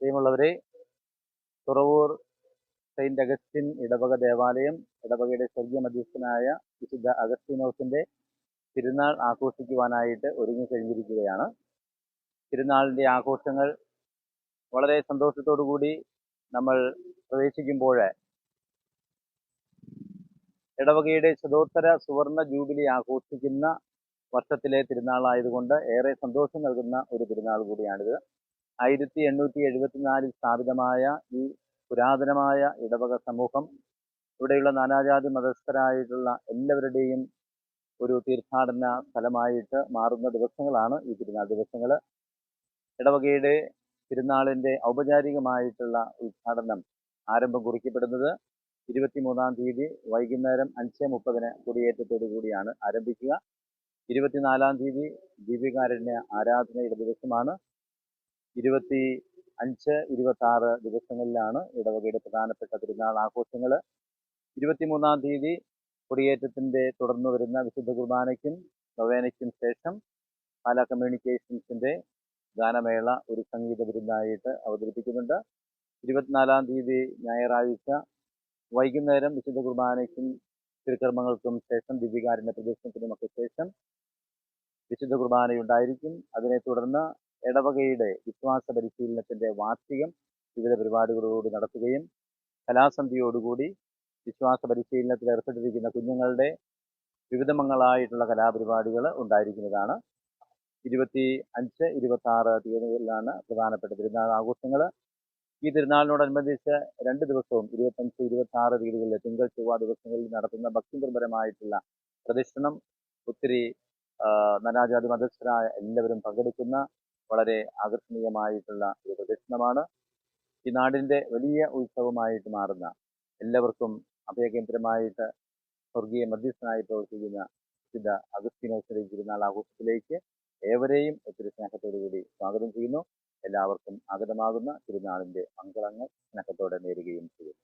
പ്രിയമുള്ളവരെ Thuravoor Saint Augustine ഇടവക ദേവാലയം ഇടവകയുടെ സ്വർഗീയ മധ്യസ്ഥനായ വിശുദ്ധ അഗസ്റ്റിനോസിന്റെ തിരുനാൾ ആഘോഷിക്കുവാനായിട്ട് ഒരുങ്ങിക്കഴിഞ്ഞിരിക്കുകയാണ് തിരുനാളിന്റെ ആഘോഷങ്ങൾ വളരെ കൂടി നമ്മൾ പ്രവേശിക്കുമ്പോൾ ഇടവകയുടെ ശതോത്തര സുവർണ ജൂബിലി ആഘോഷിക്കുന്ന വർഷത്തിലെ തിരുനാളായതുകൊണ്ട് ഏറെ സന്തോഷം നൽകുന്ന ഒരു തിരുനാൾ കൂടിയാണിത്. ആയിരത്തി എണ്ണൂറ്റി എഴുപത്തിനാലിൽ സ്ഥാപിതമായ ഈ പുരാതനമായ ഇടവക സമൂഹം ഇവിടെയുള്ള നാനാജാതി മതസ്ഥരായിട്ടുള്ള എല്ലാവരുടെയും ഒരു തീർത്ഥാടന സ്ഥലമായിട്ട് മാറുന്ന ദിവസങ്ങളാണ് ഈ തിരുനാൾ. ദിവസങ്ങൾ ഇടവകയുടെ തിരുനാളിന്റെ ഔപചാരികമായിട്ടുള്ള ഉദ്ഘാടനം ആരംഭം കുറിക്കപ്പെടുന്നത് ഇരുപത്തിമൂന്നാം തീയതി വൈകുന്നേരം അഞ്ച് മുപ്പതിന് കുടിയേറ്റത്തോടു കൂടിയാണ് ആരംഭിക്കുക. ഇരുപത്തിനാലാം തീയതി ദീപികാരണ്യ ആരാധനയുടെ ദിവസമാണ്. ഇരുപത്തി അഞ്ച് ഇരുപത്തി ആറ് ദിവസങ്ങളിലാണ് ഇടവകയുടെ പ്രധാനപ്പെട്ട തിരുനാൾ ആഘോഷങ്ങൾ ഇരുപത്തിമൂന്നാം തീയതി കൊടിയേറ്റത്തിന്റെ തുടർന്ന് വരുന്ന വിശുദ്ധ കുർബാനയ്ക്കും നൊവേനയ്ക്കും ശേഷം പാലാ കമ്മ്യൂണിക്കേഷൻസിന്റെ ഗാനമേള ഒരു സംഗീത വിരുന്നായിട്ട് അവതരിപ്പിക്കുന്നുണ്ട്. ഇരുപത്തിനാലാം തീയതി ഞായറാഴ്ച വൈകുന്നേരം വിശുദ്ധ കുർബാനയ്ക്കും തിരുക്കർമ്മങ്ങൾക്കും ശേഷം ദിവ്യകാരുണ്യ പ്രദർശനത്തിനുമൊക്കെ ശേഷം വിശുദ്ധ കുർബാനയുണ്ടായിരിക്കും. അതിനെ തുടർന്ന് ഇടവകയുടെ വിശ്വാസ പരിശീലനത്തിന്റെ വാർഷികം വിവിധ പരിപാടികളോട് നടത്തുകയും കലാസന്ധിയോടുകൂടി വിശ്വാസ പരിശീലനത്തിൽ ഏർപ്പെട്ടിരിക്കുന്ന കുഞ്ഞുങ്ങളുടെ വിവിധമങ്ങളായിട്ടുള്ള കലാപരിപാടികൾ ഉണ്ടായിരിക്കുന്നതാണ്. ഇരുപത്തി അഞ്ച് ഇരുപത്തി ആറ് തീയതികളിലാണ് പ്രധാനപ്പെട്ട തിരുനാൾ ആഘോഷങ്ങൾ. ഈ തിരുനാളിനോടനുബന്ധിച്ച് രണ്ട് ദിവസവും ഇരുപത്തഞ്ച് ഇരുപത്തി ആറ് തീയതികളിൽ തിങ്കൾ ചൊവ്വ ദിവസങ്ങളിൽ നടത്തുന്ന ഭക്തിനിർഭരമായിട്ടുള്ള പ്രദർശനം ഒത്തിരി നാനാജാതി മതസ്ഥരായ എല്ലാവരും പങ്കെടുക്കുന്ന വളരെ ആകർഷണീയമായിട്ടുള്ള ഒരു പ്രദക്ഷിണമാണ്. ഈ നാടിന്റെ വലിയ ഉത്സവമായിട്ട് മാറുന്ന എല്ലാവർക്കും അഭയകേന്ദ്രമായിട്ട് സ്വർഗീയ മധ്യസ്ഥനായി പ്രവർത്തിക്കുന്ന വിശുദ്ധ അഗസ്തീനോസിലെ തിരുനാൾ ആഘോഷത്തിലേക്ക് ഏവരെയും ഒത്തിരി സ്നേഹത്തോടുകൂടി സ്വാഗതം ചെയ്യുന്നു. എല്ലാവർക്കും ആഗതമാകുന്ന തിരുനാളിന്റെ മംഗളങ്ങൾ സ്നേഹത്തോടെ നേരുകയും ചെയ്യുന്നു.